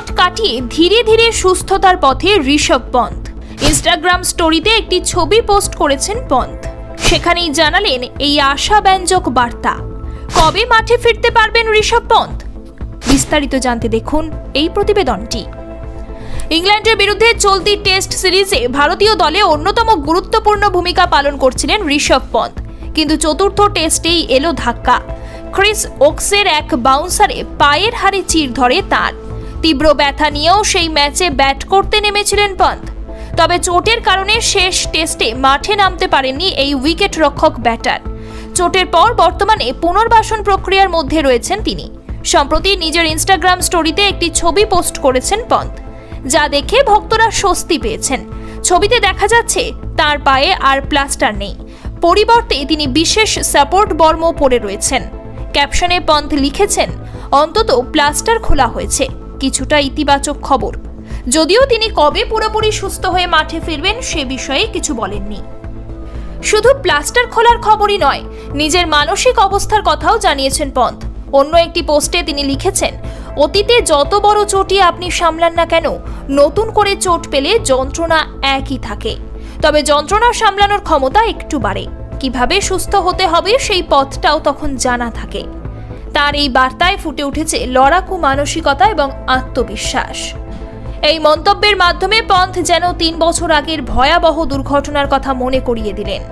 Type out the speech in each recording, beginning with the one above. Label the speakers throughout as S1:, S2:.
S1: চোট কাটিয়ে ধীরে ধীরে সুস্থতার পথে ঋষভ পন্থ। ইনস্টাগ্রাম স্টোরিতে একটি ছবি পোস্ট করেছেন পন্থ। সেখানেই জানালেন এই আশাব্যঞ্জক বার্তা। কবে মাঠে ফিরতে পারবেন ঋষভ পন্থ? বিস্তারিত জানতে দেখুন এই প্রতিবেদনটি। ইংল্যান্ডের বিরুদ্ধে চলতি টেস্ট সিরিজে ভারতীয় দলে অন্যতম গুরুত্বপূর্ণ ভূমিকা পালন করছিলেন ঋষভ পন্থ। কিন্তু চতুর্থ টেস্টেই এলো ধাক্কা। ক্রিস ওক্সের এক বাউন্সারে পায়ের হারে চির ধরে তার। তীব্র ব্যথা নিয়েও সেই ম্যাচে ব্যাট করতে নেমেছিলেন পন্থ। তবে চোটের কারণে শেষ টেস্টে মাঠে নামতে পারেননি এই উইকেট রক্ষক ব্যাটার। চোটের পর বর্তমানে পুনর্বাসন প্রক্রিয়ার মধ্যে রয়েছেন তিনি। সম্প্রতি নিজের ইনস্টাগ্রাম স্টোরিতে একটি ছবি পোস্ট করেছেন পন্থ। যা দেখে ভক্তরা স্বস্তি পেয়েছেন। ছবিতে দেখা যাচ্ছে, তার পায়ে আর প্লাস্টার নেই। পরিবর্তে তিনি বিশেষ সাপোর্ট বর্ম পরে রয়েছেন। ক্যাপশনে পন্থ লিখেছেন, অন্তত প্লাস্টার খোলা হয়েছে। কিছুটা ইতিবাচক খবর। যদিও তিনি কবে পুরোপুরি সুস্থ হয়ে মাঠে ফিরবেন সে বিষয়ে কিছু বলেননি। শুধু প্লাস্টার খোলার খবরই নয়, নিজের মানসিক অবস্থার কথাও জানিয়েছেন পন্থ। অন্য একটি পোস্টে তিনি লিখেছেন, অতীতে যত বড় চোটই আপনি সামলান না কেন, নতুন করে চোট পেলে যন্ত্রণা একই থাকে। তবে যন্ত্রণা সামলানোর ক্ষমতা একটু বাড়ে। কীভাবে সুস্থ হতে হবে সেই পথটাও তখন জানা থাকে। তার এই বার্তায় ফুটে উঠেছে লড়াকু মানসিকতা এবং আত্মবিশ্বাস। এই মন্তব্যের মাধ্যমে পন্থ যেন তিন বছর আগের ভয়াবহ দুর্ঘটনার কথা মনে করিয়ে দিলেন।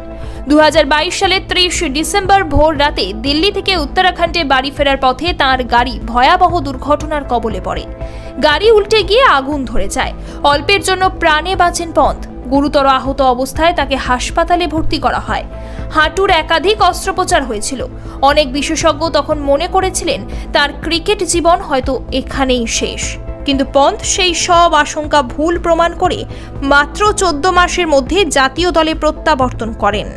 S1: দু হাজার বাইশ সালের ত্রিশ ডিসেম্বর ভোর রাতে দিল্লি থেকে উত্তরাখণ্ডে বাড়ি ফেরার পথে তার গাড়ি ভয়াবহ দুর্ঘটনার কবলে পড়ে। গাড়ি উল্টে গিয়ে আগুন ধরে যায়। অল্পের জন্য প্রাণে বাঁচেন পন্থ। গুরুতর আহত অবস্থায় তাকে হাসপাতালে ভর্তি করা হয়। হাঁটুর একাধিক অস্ত্রোপচার হয়েছিল। অনেক বিশেষজ্ঞ তখন মনে করেছিলেন তার ক্রিকেট জীবন হয়তো এখানেই শেষ। কিন্তু পন্থ সেই সব আশঙ্কা ভুল প্রমাণ করে মাত্র চোদ্দ মাসের মধ্যে জাতীয় দলে প্রত্যাবর্তন করেন।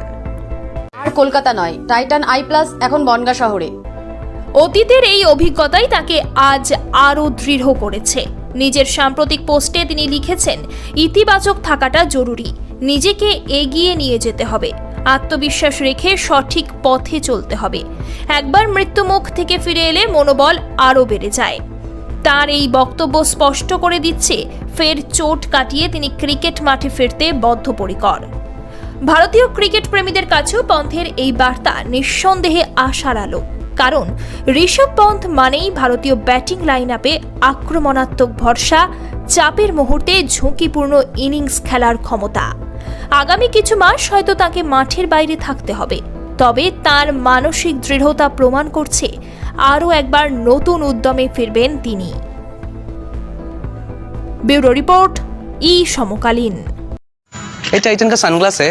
S2: আর কলকাতা নয় টাইটান আই প্লাস এখন বনগা শহরে।
S1: অতীতের এই অভিজ্ঞতাই তাকে আজ আরও দৃঢ় করেছে। নিজের সাম্প্রতিক পোস্টে তিনি লিখেছেন, ইতিবাচক থাকাটা জরুরি। নিজেকে এগিয়ে নিয়ে যেতে হবে। আত্মবিশ্বাস রেখে সঠিক পথে চলতে হবে। একবার মৃত্যুমুখ থেকে ফিরে এলে মনোবল আরও বেড়ে যায়। তার এই বক্তব্য স্পষ্ট করে দিচ্ছে, ফের চোট কাটিয়ে তিনি ক্রিকেট মাঠে ফিরতে বদ্ধপরিকর। ভারতীয় ক্রিকেট প্রেমীদের কাছেও পন্থের এই বার্তা নিঃসন্দেহে আশার আলো। কারণ ঋষভ পন্থ মানেই ভারতীয় ব্যাটিং লাইন আপে আক্রমণাত্মক ভরসা চাপের মুহূর্তে ঝুঁকিপূর্ণ ইনিংস খেলার ক্ষমতা আগামী কিছু মাস হয়তো তাকে মাঠের বাইরে থাকতে হবে তবে তার মানসিক দৃঢ়তা প্রমাণ করছে আরও একবার নতুন উদ্যমে ফিরবেন তিনি ব্যুরো রিপোর্ট ই সমকালীন
S3: ये टाइटन का सनग्लास है